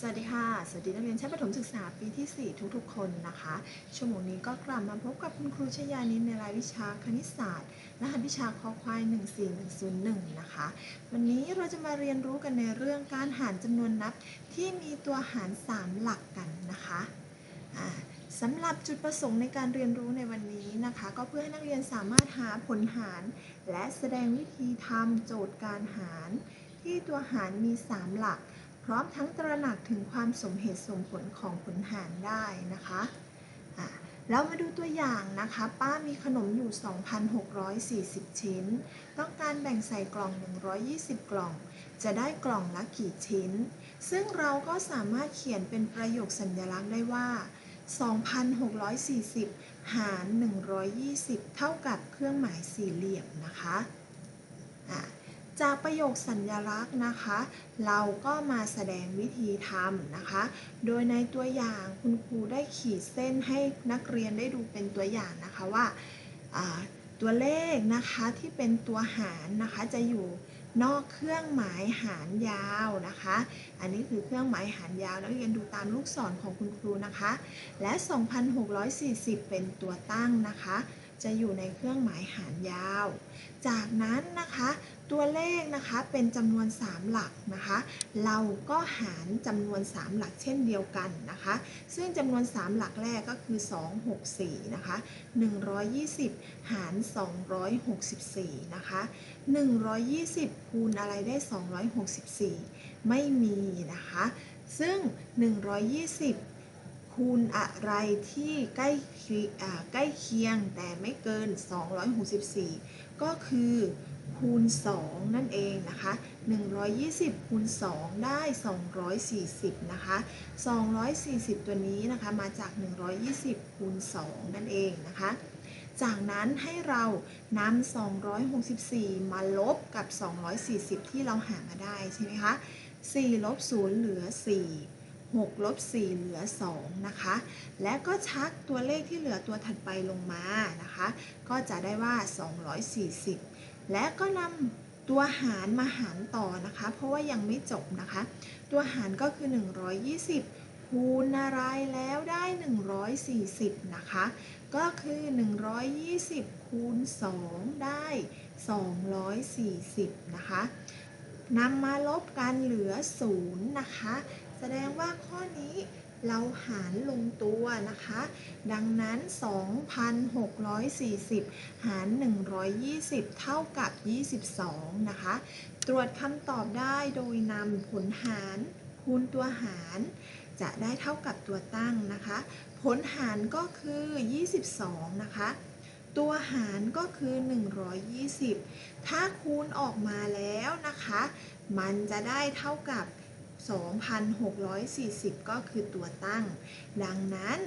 สวัสดีค่ะ สวัสดีนักเรียนชั้นประถมศึกษาปีที่ 4 ทุกๆ คนนะคะ ชั่วโมงนี้ก็กลับมาพบกับคุณครูชยานินในรายวิชาคณิตศาสตร์ รหัสวิชาคอควาย 14101 นะคะ วันนี้เราจะมาเรียนรู้กันในเรื่องการหารจำนวนนับที่มีตัวหาร 3 หลักกันนะคะสำหรับจุดประสงค์ในการเรียนรู้ในวันนี้นะคะ ก็เพื่อให้นักเรียนสามารถหาผลหาร และแสดงวิธีทำโจทย์การหาร ที่ตัวหารมี 3 หลัก ร้อมทั้งตระหนักถึงความสมเหตุสมผลของผลหารได้นะคะอะเรามาดูตัวอย่างนะคะ ป้ามีขนมอยู่ 2,640 ชิ้น ต้องการแบ่งใส่กล่อง 120 กล่อง จะได้กล่องละกี่ชิ้น ซึ่งเราก็สามารถเขียนเป็นประโยคสัญลักษณ์ได้ว่า 2,640 หาร 120 เท่ากับเครื่องหมายสี่เหลี่ยมนะคะะ จากประโยคสัญลักษณ์นะคะ เราก็มาแสดงวิธีทำนะคะ โดยในตัวอย่างคุณครูได้ขีดเส้นให้นักเรียนได้ดูเป็นตัวอย่างนะคะว่าอ่าตัวเลขนะคะที่เป็นตัวหารนะคะจะอยู่นอกเครื่องหมายหารยาวนะคะ อันนี้คือเครื่องหมายหารยาวนักเรียนดูตามลูกศรของคุณครูนะคะ และ 2,640 เป็นตัวตั้งนะคะ จะอยู่ในเครื่องหมายหารยาว จากนั้นนะคะ ตัวเลขนะคะเป็นจำนวน 3 หลักนะคะ เราก็หารจำนวน 3 หลักเช่นเดียวกันนะคะ ซึ่งจำนวน 3 หลักแรกก็คือ 264 นะคะ 120 หาร 264 นะคะ 120 คูณอะไรได้ 264 ไม่มีนะคะ ซึ่ง 120คูณอะไรที่ใกล้เคียงอ่าใกล้เคียงแต่ไม่เกิน 264 ก็คือคูณ 2 นั่นเองนะคะ 120 คูณ 2 ได้ 240 นะคะ 240 ตัวนี้นะคะมาจาก 120 คูณ 2 นั่นเองนะคะ จากนั้นให้เรานำ 264 มาลบกับ 240 ที่เราหามาได้ใช่ไหมคะ 4 ลบ 0 เหลือ 4 6 ลบ 4 เหลือ 2 นะคะ และก็ชักตัวเลขที่เหลือตัวถัดไปลงมานะคะ ก็จะได้ว่า 240 และก็นำตัวหารมาหารต่อนะคะ เพราะว่ายังไม่จบนะคะ ตัวหารก็คือ 120 คูณอะไรแล้วได้ 140 นะคะ ก็คือ 120 คูณ 2 ได้ 240 นะคะ นำมาลบกันเหลือ0นะคะ แสดงว่าข้อนี้เราหารลงตัวนะคะ ดังนั้น 2,640 หาร 120 เท่ากับ 22 นะคะ ตรวจคำตอบได้โดยนำผลหารคูณตัวหาร จะได้เท่ากับตัวตั้งนะคะ ผลหารก็คือ 22 นะคะ ตัวหารก็คือ 120 ถ้าคูณออกมาแล้วนะคะ มันจะได้เท่ากับ 2,640 ก็คือตัวตั้ง ดังนั้น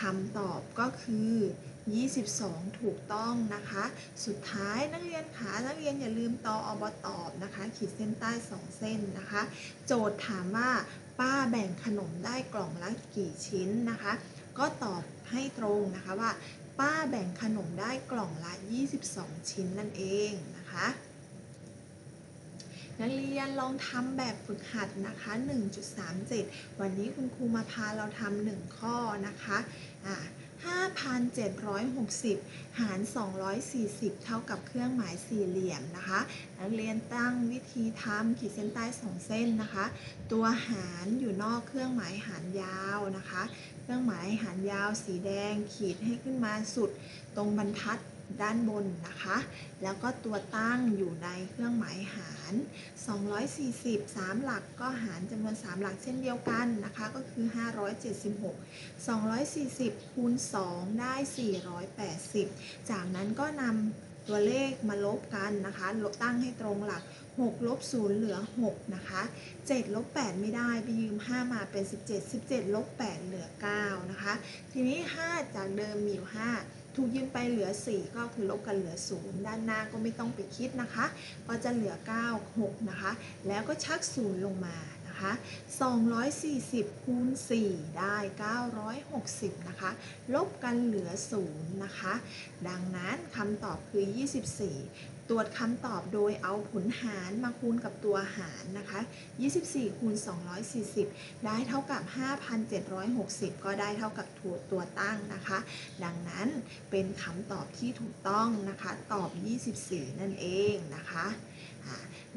คำตอบก็คือ 22 ถูกต้องนะคะ สุดท้ายนักเรียนคะนักเรียนอย่าลืมตออบตอบนะคะ ขีดเส้นใต้ 2 เส้นนะคะ โจทย์ถามว่าป้าแบ่งขนมได้กล่องละกี่ชิ้นนะคะ ก็ตอบให้ตรงนะคะว่า ป้าแบ่งขนมได้กล่องละ 22 ชิ้นนั่นเองนะคะ นักเรียนลองทำแบบฝึกหัดนะคะ 1.37 วันนี้คุณครูมาพาเราทำหนึ่งข้อนะคะอ่า 5,760 หาร 240 เท่ากับเครื่องหมายสี่เหลี่ยมนะคะนักเรียนตั้งวิธีทำขีดเส้นใต้2เส้นนะคะ ตัวหารอยู่นอกเครื่องหมายหารยาวนะคะ เครื่องหมายหารยาวสีแดงขีดให้ขึ้นมาสุดตรงบรรทัด ด้านบนนะคะ แล้วก็ตัวตั้งอยู่ในเครื่องหมายหาร 240 3 หลักก็หารจำนวน 3 หลักเช่นเดียวกันนะคะ ก็คือ 576 240 คูณ 2 ได้ 480 จากนั้นก็นำตัวเลขมาลบกันนะคะลบตั้งให้ตรงหลัก6ลบ0เหลือ 6 นะคะ 7ลบ8ไม่ได้ ไปยืม 5 มาเป็น 17 17ลบ8เหลือ 9 นะคะ ทีนี้ 5 จากเดิมมีอยู่ 5 ถูกยืมไปเหลือ 4 ก็คือลบกันเหลือ 0 ด้านหน้าก็ไม่ต้องไปคิดนะคะ ก็จะเหลือ 9 6 นะคะ แล้วก็ชัก 0 ลงมานะคะ240 คูณ 4 ได้ 960 นะคะ ลบกันเหลือ 0 นะคะ ดังนั้นคำตอบคือ 24 รวจคำตอบโดยเอาผลหารมาคูณกับตัวหารนะคะ 24 คูณ 240 ได้เท่ากับ 5,760 ก็ได้เท่ากับตัวตัวตั้งนะคะ ดังนั้นเป็นคำตอบที่ถูกต้องนะคะ ตอบ 24 นั่นเองนะคะ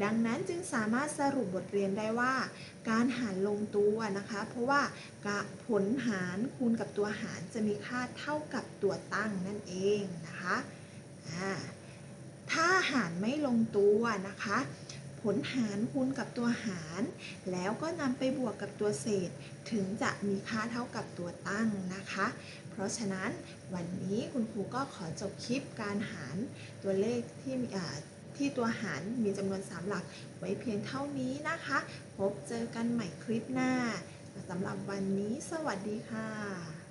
ดังนั้นจึงสามารถสรุปบทเรียนได้ว่า การหารลงตัวนะคะ เพราะว่าผลหารคูณกับตัวหารจะมีค่าเท่ากับตัวตั้งนั่นเองนะคะอ่า ถ้าหารไม่ลงตัวนะคะ ผลหารคูณกับตัวหาร แล้วก็นำไปบวกกับตัวเศษ ถึงจะมีค่าเท่ากับตัวตั้งนะคะ เพราะฉะนั้นวันนี้คุณครูก็ขอจบคลิปการหารตัวเลขที่มีที่ตัวหารมีจำนวน 3 หลักไว้เพียงเท่านี้นะคะ พบเจอกันใหม่คลิปหน้าสำหรับวันนี้สวัสดีค่ะ